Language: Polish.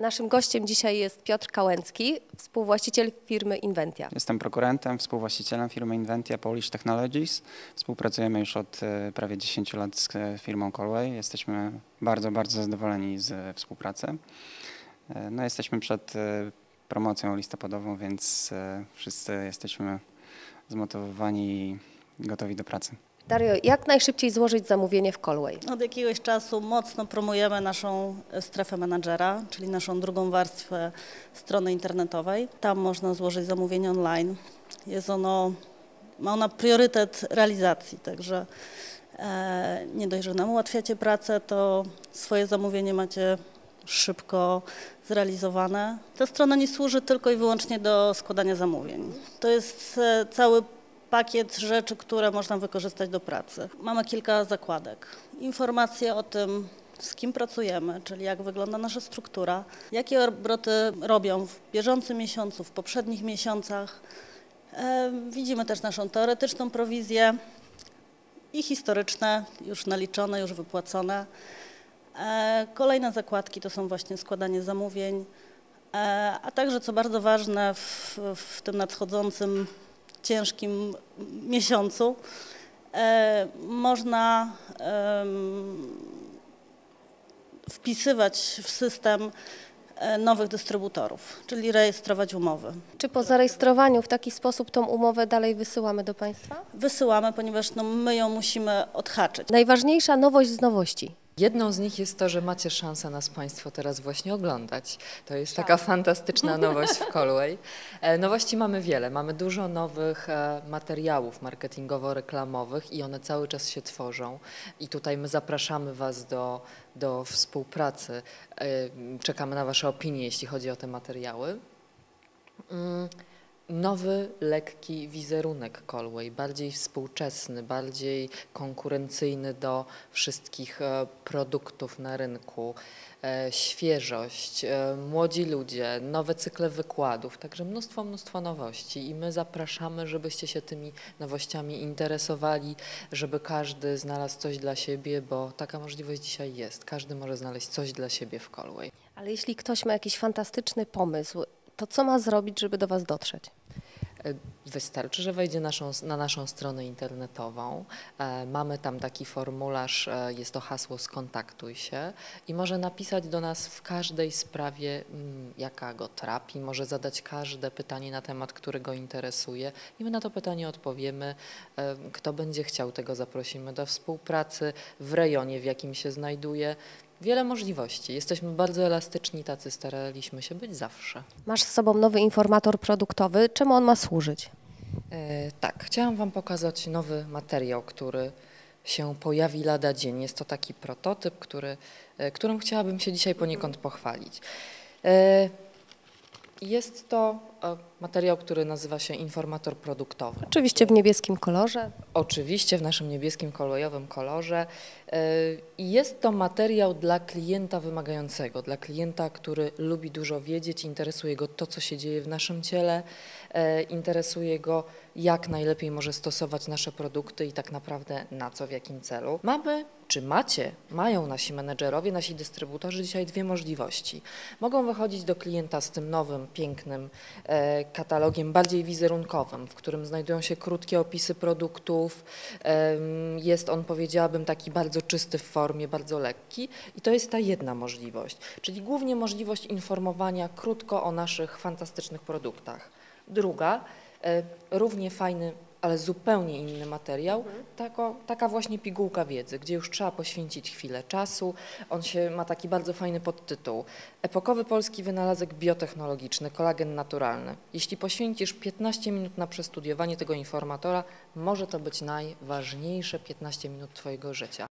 Naszym gościem dzisiaj jest Piotr Kałęcki, współwłaściciel firmy Inventia. Jestem prokurentem, współwłaścicielem firmy Inventia Polish Technologies. Współpracujemy już od e, prawie 10 lat z e, firmą Colway. Jesteśmy bardzo, bardzo zadowoleni z e, współpracy. No, jesteśmy przed promocją listopadową, więc wszyscy jesteśmy zmotywowani i gotowi do pracy. Dario, jak najszybciej złożyć zamówienie w Colway? Od jakiegoś czasu mocno promujemy naszą strefę menadżera, czyli naszą drugą warstwę strony internetowej. Tam można złożyć zamówienie online. Jest ono, ma ona priorytet realizacji, także e, nie dość, że nam ułatwiacie pracę, to swoje zamówienie macie szybko zrealizowane. Ta strona nie służy tylko i wyłącznie do składania zamówień. To jest e, cały pakiet rzeczy, które można wykorzystać do pracy. Mamy kilka zakładek. Informacje o tym, z kim pracujemy, czyli jak wygląda nasza struktura, jakie obroty robią w bieżącym miesiącu, w poprzednich miesiącach. E, Widzimy też naszą teoretyczną prowizję i historyczne, już naliczone, już wypłacone. E, Kolejne zakładki to są właśnie składanie zamówień, e, a także, co bardzo ważne w, w tym nadchodzącym ciężkim miesiącu, e, można wpisywać w system e, nowych dystrybutorów, czyli rejestrować umowy. Czy po zarejestrowaniu w taki sposób tą umowę dalej wysyłamy do Państwa? Wysyłamy, ponieważ no, my ją musimy odhaczyć. Najważniejsza nowość z nowości. Jedną z nich jest to, że macie szansę nas Państwo teraz właśnie oglądać. To jest taka fantastyczna nowość w Colway. E, Nowości mamy wiele. Mamy dużo nowych e, materiałów marketingowo-reklamowych i one cały czas się tworzą. I tutaj my zapraszamy Was do, do współpracy. E, Czekamy na Wasze opinie, jeśli chodzi o te materiały. Nowy, lekki wizerunek Colway, bardziej współczesny, bardziej konkurencyjny do wszystkich e, produktów na rynku, e, świeżość, e, młodzi ludzie, nowe cykle wykładów, także mnóstwo, mnóstwo nowości i my zapraszamy, żebyście się tymi nowościami interesowali, żeby każdy znalazł coś dla siebie, bo taka możliwość dzisiaj jest. Każdy może znaleźć coś dla siebie w Colway. Ale jeśli ktoś ma jakiś fantastyczny pomysł, to co ma zrobić, żeby do Was dotrzeć? E, Wystarczy, że wejdzie naszą, na naszą stronę internetową. E, mamy tam taki formularz, e, jest to hasło skontaktuj się i może napisać do nas w każdej sprawie, mm, jaka go trapi, może zadać każde pytanie na temat, który go interesuje i my na to pytanie odpowiemy. Kto będzie chciał, tego zaprosimy do współpracy w rejonie, w jakim się znajduje. Wiele możliwości. Jesteśmy bardzo elastyczni, tacy staraliśmy się być zawsze. Masz z sobą nowy informator produktowy. Czemu on ma służyć? E, tak, chciałam Wam pokazać nowy materiał, który się pojawi lada dzień. Jest to taki prototyp, który, e, którym chciałabym się dzisiaj poniekąd pochwalić. E, Jest to materiał, który nazywa się informator produktowy. Oczywiście w niebieskim kolorze. Oczywiście w naszym niebieskim kolejowym kolorze. E, jest to materiał dla klienta wymagającego, dla klienta, który lubi dużo wiedzieć, interesuje go to, co się dzieje w naszym ciele, e, interesuje go, jak najlepiej może stosować nasze produkty i tak naprawdę na co, w jakim celu. Mamy, czy macie, mają nasi menedżerowie, nasi dystrybutorzy dzisiaj dwie możliwości. Mogą wychodzić do klienta z tym nowym, pięknym e, katalogiem, bardziej wizerunkowym, w którym znajdują się krótkie opisy produktów. Jest on, powiedziałabym, taki bardzo czysty w formie, bardzo lekki i to jest ta jedna możliwość, czyli głównie możliwość informowania krótko o naszych fantastycznych produktach. Druga, e, równie fajny, ale zupełnie inny materiał, tako, taka właśnie pigułka wiedzy, gdzie już trzeba poświęcić chwilę czasu. On się ma taki bardzo fajny podtytuł. Epokowy polski wynalazek biotechnologiczny, kolagen naturalny. Jeśli poświęcisz 15 minut na przestudiowanie tego informatora, może to być najważniejsze 15 minut Twojego życia.